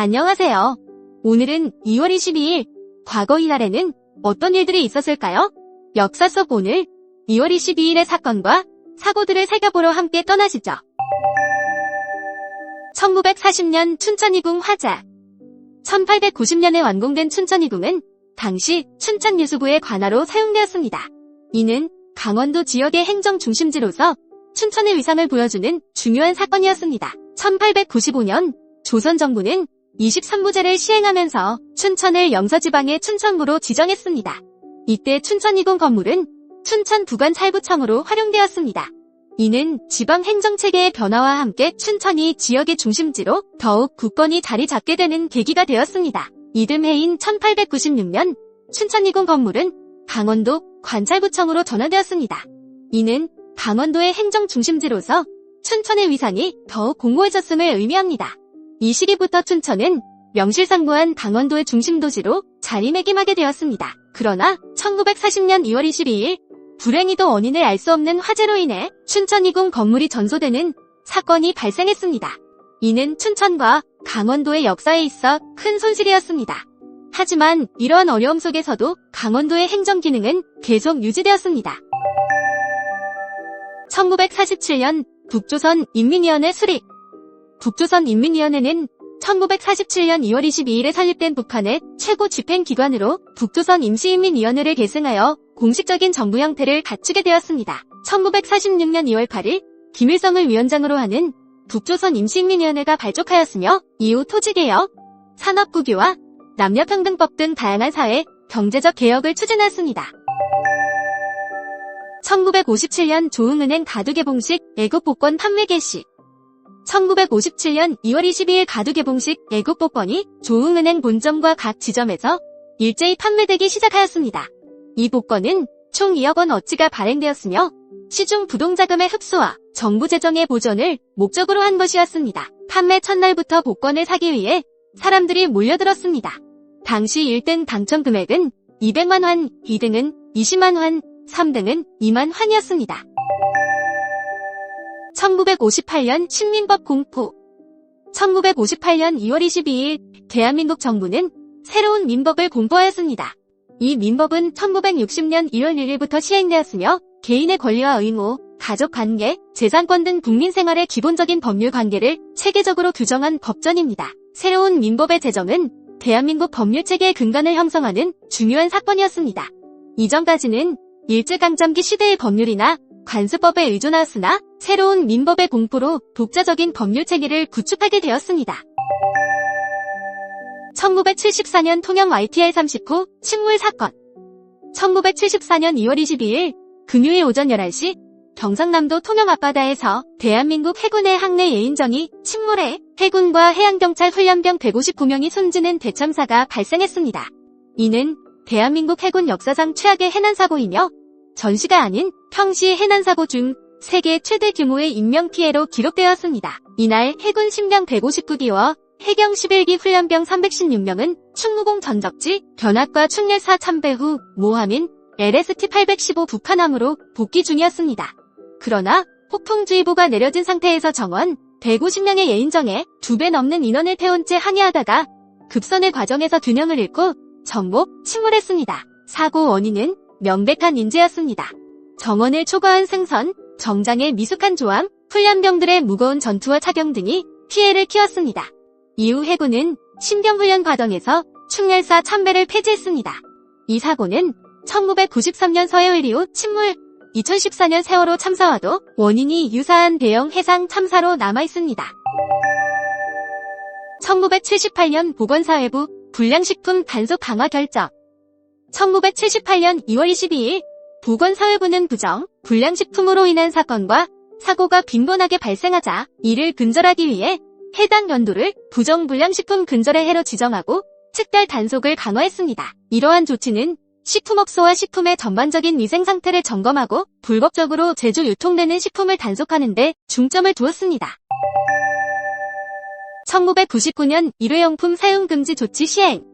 안녕하세요. 오늘은 2월 22일, 과거 이날에는 어떤 일들이 있었을까요? 역사 속 오늘 2월 22일의 사건과 사고들을 살펴보러 함께 떠나시죠. 1940년 춘천이궁 화자 1890년에 완공된 춘천이궁은 당시 춘천유수부의 관하로 사용되었습니다. 이는 강원도 지역의 행정 중심지로서 춘천의 위상을 보여주는 중요한 사건이었습니다. 1895년 조선 정부는 23부제를 시행하면서 춘천을 영서지방의 춘천구로 지정했습니다. 이때 춘천이궁 건물은 춘천 부관찰구청으로 활용되었습니다. 이는 지방 행정체계의 변화와 함께 춘천이 지역의 중심지로 더욱 굳건히 자리 잡게 되는 계기가 되었습니다. 이듬해인 1896년 춘천이궁 건물은 강원도 관찰구청으로 전환되었습니다. 이는 강원도의 행정 중심지로서 춘천의 위상이 더욱 공고해졌음을 의미합니다. 이 시기부터 춘천은 명실상부한 강원도의 중심도시로 자리매김하게 되었습니다. 그러나 1940년 2월 22일 불행히도 원인을 알 수 없는 화재로 인해 춘천이궁 건물이 전소되는 사건이 발생했습니다. 이는 춘천과 강원도의 역사에 있어 큰 손실이었습니다. 하지만 이러한 어려움 속에서도 강원도의 행정 기능은 계속 유지되었습니다. 1947년 북조선 인민위원회 수립 북조선 인민위원회는 1947년 2월 22일에 설립된 북한의 최고 집행기관으로 북조선 임시인민위원회를 계승하여 공식적인 정부 형태를 갖추게 되었습니다. 1946년 2월 8일 김일성을 위원장으로 하는 북조선 임시인민위원회가 발족하였으며 이후 토지개혁, 산업국유화, 남녀평등법 등 다양한 사회, 경제적 개혁을 추진했습니다. 1957년 조흥은행 가두개봉식 애국복권 판매 개시 1957년 2월 22일 가두 개봉식 애국복권이 조흥은행 본점과 각 지점에서 일제히 판매되기 시작하였습니다. 이 복권은 총 2억 원 어치가 발행되었으며 시중 부동자금의 흡수와 정부 재정의 보전을 목적으로 한 것이었습니다. 판매 첫날부터 복권을 사기 위해 사람들이 몰려들었습니다. 당시 1등 당첨 금액은 200만 원, 2등은 20만 원, 3등은 2만 환이었습니다. 1958년 신민법 공포 1958년 2월 22일 대한민국 정부는 새로운 민법을 공포하였습니다. 이 민법은 1960년 1월 1일부터 시행되었으며 개인의 권리와 의무, 가족 관계, 재산권 등 국민 생활의 기본적인 법률 관계를 체계적으로 규정한 법전입니다. 새로운 민법의 제정은 대한민국 법률 체계의 근간을 형성하는 중요한 사건이었습니다. 이전까지는 일제강점기 시대의 법률이나 관습법에 의존하였으나 새로운 민법의 공포로 독자적인 법률 체계를 구축하게 되었습니다. 1974년 통영 YTR 39 침몰 사건 1974년 2월 22일 금요일 오전 11시 경상남도 통영 앞바다에서 대한민국 해군의 항내 예인정이 침몰해 해군과 해양경찰 훈련병 159명이 숨지는 대참사가 발생했습니다. 이는 대한민국 해군 역사상 최악의 해난사고이며 전시가 아닌 평시 해난사고 중 세계 최대 규모의 인명피해로 기록되었습니다. 이날 해군 신병 159기와 해경 11기 훈련병 316명은 충무공 전적지 견학과 충렬사 참배 후 모함인 LST-815 북한함으로 복귀 중이었습니다. 그러나 폭풍주의보가 내려진 상태에서 정원 150명의 예인정에 두 배 넘는 인원을 태운 채 항해하다가 급선의 과정에서 균형을 잃고 전복, 침몰했습니다. 사고 원인은 명백한 인재였습니다. 정원을 초과한 승선, 정장의 미숙한 조함, 훈련병들의 무거운 전투와 착용 등이 피해를 키웠습니다. 이후 해군은 신병훈련 과정에서 충렬사 참배를 폐지했습니다. 이 사고는 1993년 서해일 이후 침몰, 2014년 세월호 참사와도 원인이 유사한 대형 해상 참사로 남아있습니다. 1978년 보건사회부 불량식품 단속 강화 결정 1978년 2월 22일 보건사회부는 부정, 불량식품으로 인한 사건과 사고가 빈번하게 발생하자 이를 근절하기 위해 해당 연도를 부정불량식품 근절의 해로 지정하고 특별 단속을 강화했습니다. 이러한 조치는 식품업소와 식품의 전반적인 위생 상태를 점검하고 불법적으로 제조 유통되는 식품을 단속하는 데 중점을 두었습니다. 1999년 일회용품 사용 금지 조치 시행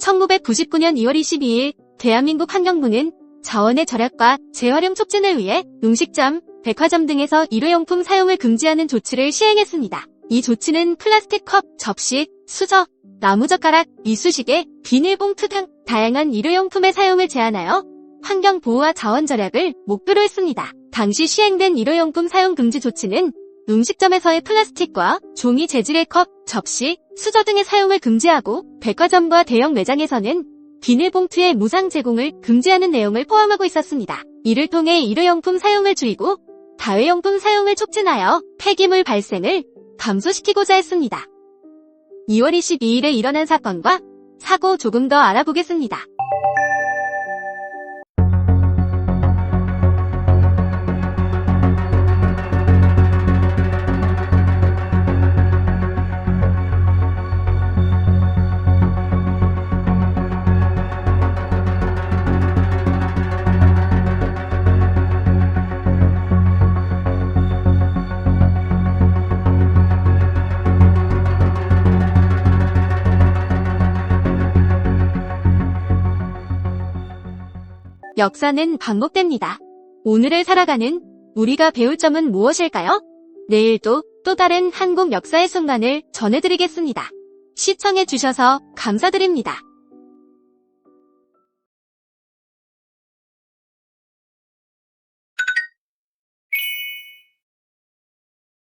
1999년 2월 22일 대한민국 환경부는 자원의 절약과 재활용 촉진을 위해 음식점, 백화점 등에서 일회용품 사용을 금지하는 조치를 시행했습니다. 이 조치는 플라스틱 컵, 접시, 수저, 나무젓가락, 이쑤시개, 비닐봉투 등 다양한 일회용품의 사용을 제한하여 환경 보호와 자원 절약을 목표로 했습니다. 당시 시행된 일회용품 사용 금지 조치는 음식점에서의 플라스틱과 종이 재질의 컵, 접시, 수저 등의 사용을 금지하고 백화점과 대형 매장에서는 비닐봉투의 무상 제공을 금지하는 내용을 포함하고 있었습니다. 이를 통해 일회용품 사용을 줄이고 다회용품 사용을 촉진하여 폐기물 발생을 감소시키고자 했습니다. 2월 22일에 일어난 사건과 사고 조금 더 알아보겠습니다. 역사는 반복됩니다. 오늘을 살아가는 우리가 배울 점은 무엇일까요? 내일도 또 다른 한국 역사의 순간을 전해드리겠습니다. 시청해주셔서 감사드립니다.